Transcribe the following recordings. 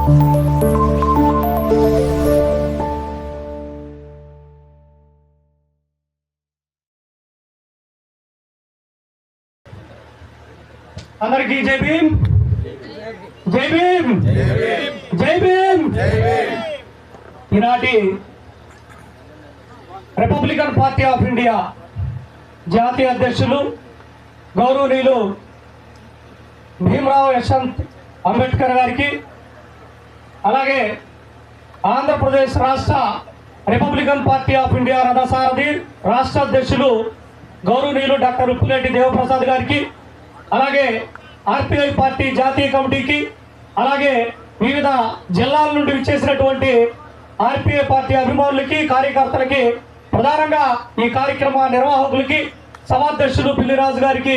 అందరికి జై భీమ్. జై భీమ్. జై భీమ్. ఈనాటి రిపబ్లికన్ పార్టీ ఆఫ్ ఇండియా జాతీయ అధ్యక్షులు గౌరవనీయులు భీమరావు యశ్వంత్ అంబేద్కర్ గారికి అలాగే ఆంధ్రప్రదేశ్ రాష్ట్ర రిపబ్లికన్ పార్టీ ఆఫ్ ఇండియా రథసారథి రాష్ట్ర అధ్యక్షులు గౌరవనీయులు డాక్టర్ ఉప్పులేటి దేవప్రసాద్ గారికి అలాగే ఆర్పిఐ పార్టీ జాతీయ కమిటీకి అలాగే వివిధ జిల్లాల నుండి విచ్చేసినటువంటి ఆర్పిఐ పార్టీ అభిమానులకి కార్యకర్తలకి ప్రధానంగా ఈ కార్యక్రమ నిర్వాహకులకి సభాధ్యక్షులు పిల్లిరాజు గారికి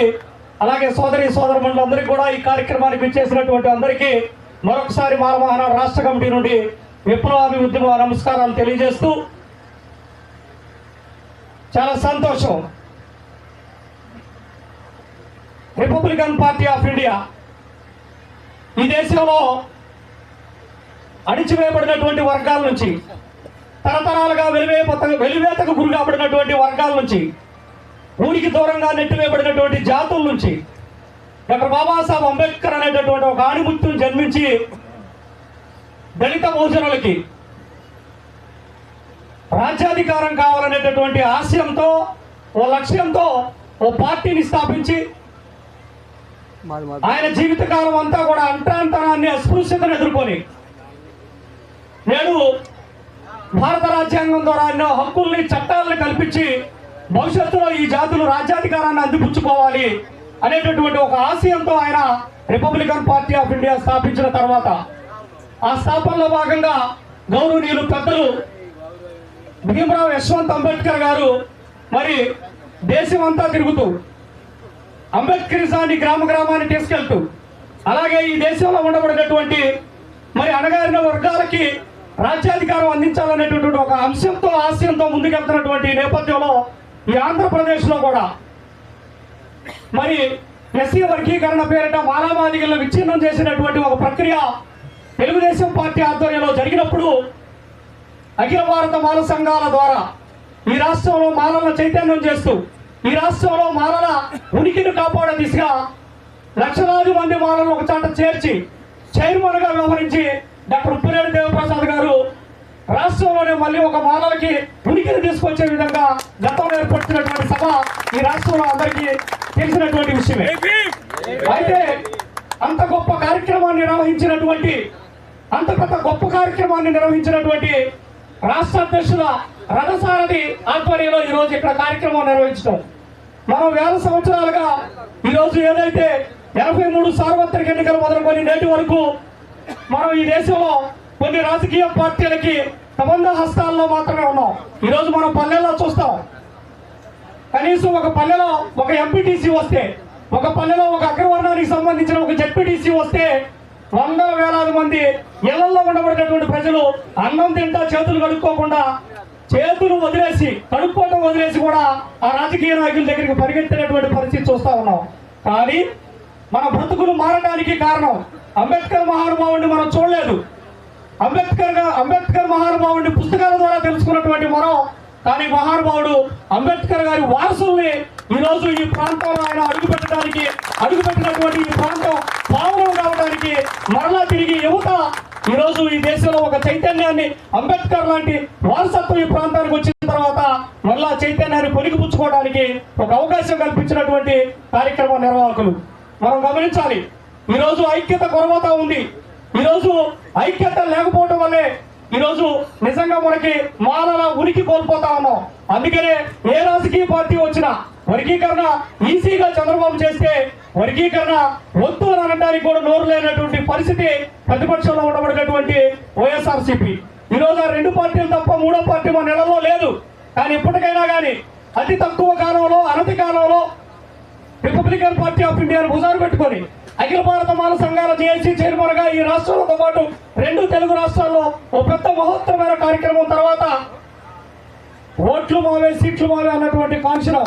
అలాగే సోదరి సోదరులందరికీ కూడా ఈ కార్యక్రమానికి విచ్చేసినటువంటి అందరికీ మరొకసారి మాలమహాన రాష్ట్ర కమిటీ నుండి విప్లవాభి ఉద్యమ నమస్కారాలు తెలియజేస్తూ చాలా సంతోషం. రిపబ్లికన్ పార్టీ ఆఫ్ ఇండియా ఈ దేశంలో అణిచివేయబడినటువంటి వర్గాల నుంచి తరతరాలుగా వెలివేత వెలివేతకు గురి కాబడినటువంటి వర్గాల నుంచి ఊరికి దూరంగా నెట్టివేయబడినటువంటి జాతుల నుంచి డాక్టర్ బాబాసాహెబ్ అంబేద్కర్ అనేటటువంటి ఒక ఆణిముత్యం జన్మించి దళిత బహుజనులకి రాజ్యాధికారం కావాలనేటటువంటి ఆశయంతో ఓ లక్ష్యంతో ఓ పార్టీని స్థాపించి ఆయన జీవితకాలం అంతా కూడా అంటాంతనాన్ని అస్పృశ్యతను ఎదుర్కొని నేడు భారత రాజ్యాంగం ద్వారా ఎన్నో హక్కుల్ని చట్టాలను కల్పించి భవిష్యత్తులో ఈ జాతులు రాజ్యాధికారాన్ని అందిపుచ్చుకోవాలి. అనేటటువంటి ఒక ఆశయంతో ఆయన రిపబ్లికన్ పార్టీ ఆఫ్ ఇండియా స్థాపించిన తర్వాత ఆ స్థాపనలో భాగంగా గౌరవనీయులు పెద్దలు భీమరావు యశ్వంత్ అంబేద్కర్ గారు మరి దేశం అంతా తిరుగుతూ అంబేద్కరిజాన్ని గ్రామ గ్రామాన్ని తీసుకెళ్తూ అలాగే ఈ దేశంలో ఉండబడినటువంటి మరి అణగారిన వర్గాలకి రాజ్యాధికారం అందించాలనేటటువంటి ఒక అంశంతో ఆశయంతో ముందుకెళ్తున్నటువంటి నేపథ్యంలో ఈ ఆంధ్రప్రదేశ్లో కూడా మరి ఎస్సీ వర్గీకరణ పేరిట మాలామాదిగలను విచ్ఛిన్నం చేసినటువంటి ఒక ప్రక్రియ తెలుగుదేశం పార్టీ ఆధ్వర్యంలో జరిగినప్పుడు అఖిల భారత మాల సంఘాల ద్వారా ఈ రాష్ట్రంలో మాలల చైతన్యం చేస్తూ ఈ రాష్ట్రంలో మాలల ఉనికిని కాపాడే దిశగా లక్షలాది మంది మాలను ఒక చాట చేర్చి చైర్మన్గా వ్యవహరించి డాక్టర్ ఉప్పిరెడ్డి దేవప్రసాద్ గారు రాష్ట్రంలోనే మళ్ళీ ఒక మాలలకి ఉనికిని తీసుకొచ్చే విధంగా గతంలో ఏర్పడుతున్నటువంటి సభ ఈ రాష్ట్రంలో అందరికీ తెలిసినటువంటి విషయమే. అయితే అంత గొప్ప కార్యక్రమాన్ని నిర్వహించినటువంటి అంత పెద్ద గొప్ప కార్యక్రమాన్ని నిర్వహించినటువంటి రాష్ట్ర అధ్యక్షుల రథసారథి ఆధ్వర్యంలో ఈ రోజు ఇక్కడ కార్యక్రమం నిర్వహించడం. మనం వేల సంవత్సరాలుగా ఈ రోజు ఏదైతే ఎనభై మూడు సార్వత్రిక ఎన్నికలు మొదలుకొని నేటి వరకు మనం ఈ దేశంలో కొన్ని రాజకీయ పార్టీలకి ప్రబంధ హస్తాల్లో మాత్రమే ఉన్నాం. ఈ రోజు మనం పల్లెల్లో చూస్తాం. కనీసం ఒక పల్లెలో ఒక ఎంపీటీసీ వస్తే ఒక పల్లెలో ఒక అగ్రవర్ణానికి సంబంధించిన ఒక జెడ్పీటీసీ వస్తే వందల వేలాది మంది ఇళ్ళలో ఉండబడినటువంటి ప్రజలు అన్నం తింటా చేతులు కడుక్కోకుండా చేతులు వదిలేసి కడుక్కోవటం వదిలేసి కూడా ఆ రాజకీయ నాయకుల దగ్గరికి పరిగెత్తినటువంటి పరిస్థితి చూస్తా ఉన్నాం. కానీ మన బ్రతుకులు మారడానికి కారణం అంబేద్కర్ మహానుభావుడిని మనం చూడలేదు. అంబేద్కర్గా అంబేద్కర్ మహానుభావుడిని పుస్తకాల ద్వారా తెలుసుకున్నటువంటి మనం కానీ మహానుభావుడు అంబేద్కర్ గారి వారసుల్ని ఈరోజు రోజు ఈ ప్రాంతంలో ఆయన అడుగుపెట్టడానికి అడుగుపెట్టినటువంటి ఈ ప్రాంతం పావనం కావడానికి మరలా తిరిగి యువత ఈ రోజు ఈ దేశంలో ఒక చైతన్యాన్ని అంబేద్కర్ లాంటి వారసత్వం ఈ ప్రాంతానికి వచ్చిన తర్వాత మరలా చైతన్యాన్ని పొలిగిపుచ్చుకోవడానికి ఒక అవకాశం కల్పించినటువంటి కార్యక్రమ నిర్వాహకులు. మనం గమనించాలి ఈరోజు రోజు ఐక్యత కొరవతా ఉంది. ఈ రోజు ఐక్యత లేకపోవడం వల్లే ఈరోజు నిజంగా మనకి మానవ ఉనికి కోల్పోతా ఉన్నాం. అందుకనే ఏ రాజకీయ పార్టీ వచ్చినా వర్గీకరణ ఈజీగా చంద్రబాబు చేస్తే వర్గీకరణ వద్దు అని అనడానికి కూడా నోరు లేనటువంటి పరిస్థితి ప్రతిపక్షంలో ఉండబడినటువంటి వైఎస్ఆర్సీపీ. ఈరోజు ఆ రెండు పార్టీలు తప్ప మూడో పార్టీ మన నెలలో లేదు. కానీ ఇప్పటికైనా కానీ అతి తక్కువ కాలంలో అనతి కాలంలో రిపబ్లికన్ పార్టీ ఆఫ్ ఇండియాను భుజాలు పెట్టుకొని అఖిల భారత మాల సంఘాల జేఏసీ చైర్మన్గా ఈ రాష్ట్రాలతో పాటు రెండు తెలుగు రాష్ట్రాల్లో ఓ పెద్ద మహోత్తరమైన కార్యక్రమం తర్వాత ఓట్లు మావే సీట్లు మావే అన్నటువంటి కాంక్షణ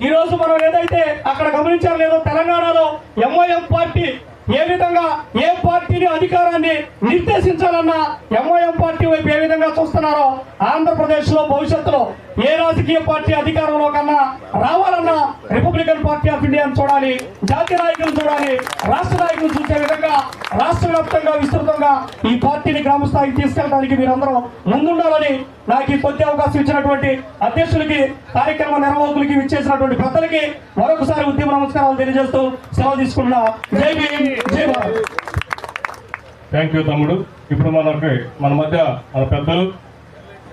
ఈ రోజు మనం ఏదైతే అక్కడ గమనించారు లేదో తెలంగాణలో ఎంఐఎం పార్టీ ఏ విధంగా ఏ పార్టీ అధికారాన్ని నిర్దేశించాలన్నా ఎంఐఎం పార్టీ వైపు ఏ విధంగా చూస్తున్నారో ఆంధ్రప్రదేశ్లో భవిష్యత్తులో ఏ రాజకీయ పార్టీ అధికారంలో కన్నా రావాలన్నా రిపబ్లికన్ పార్టీ ఆఫ్ ఇండియాను చూడాలి జాతీయ నాయకులు చూడాలి రాష్ట్ర నాయకులు చూసే విధంగా రాష్ట్ర వ్యాప్తంగా విస్తృతంగా ఈ పార్టీని గ్రామ స్థాయికి తీసుకెళ్ళడానికి మీరందరూ ముందుండాలని నాకు ఈ కొద్ది అవకాశం ఇచ్చినటువంటి అధ్యక్షులకి కార్యక్రమ నిర్వాహకులకి ఇచ్చేసినటువంటి పెద్దలకి మరొకసారి ఉద్యమ నమస్కారాలు తెలియజేస్తూ సెలవు తీసుకున్నా జై భీమ్ జై భారత్. థ్యాంక్ యూ తమ్ముడు. ఇప్పుడు మనకి మన మధ్య మన పెద్దలు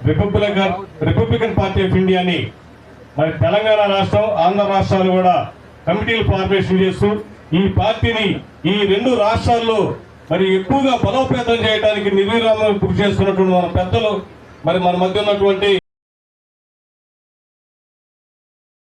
రిపబ్లికన్ రిపబ్లికన్ పార్టీ ఆఫ్ ఇండియాని మరి తెలంగాణ రాష్ట్రం ఆంధ్ర రాష్ట్రాలు కూడా కమిటీలు ఫార్మేషన్ చేస్తూ ఈ పార్టీని ఈ రెండు రాష్ట్రాల్లో మరి ఎక్కువగా బలోపేతం చేయడానికి నిర్విరామం కృషి చేస్తున్నటువంటి మన పెద్దలు మరి మన మధ్య ఉన్నటువంటి